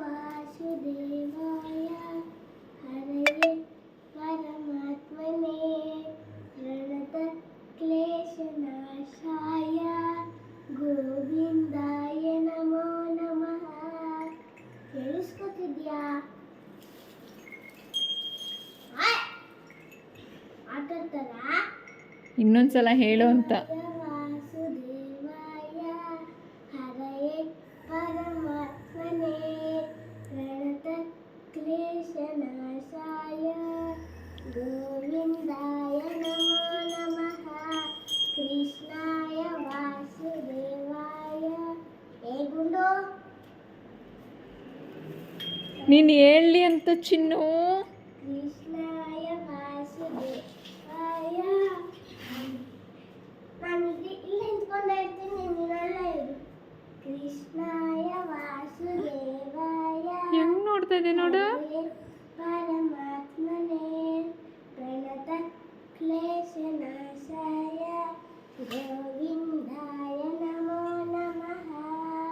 ವಾಸುದೇವಾಯ ಅ ಪರಮಾತ್ಮನೇ ರಣತ ಕ್ಲೇಶ ಗೋವಿಂದಾಯ ನಮೋ ನಮಃ ಕೇಳಿಸ್ಕೋತಿದ್ಯಾ ಅದರ ಇನ್ನೊಂದ್ಸಲ ಹೇಳು ಅಂತ कृष्णनाशाय गोविन्दाय नमो नमः कृष्णाय वासुदेवाय ఏ గుండు నేను ఏళ్ళి ఎంత చిన్ను కృష్ణ കൊടുത്തതിനോട് ഇതിനോട് പരമാത്മനെ പ്രണത ക്ലേശന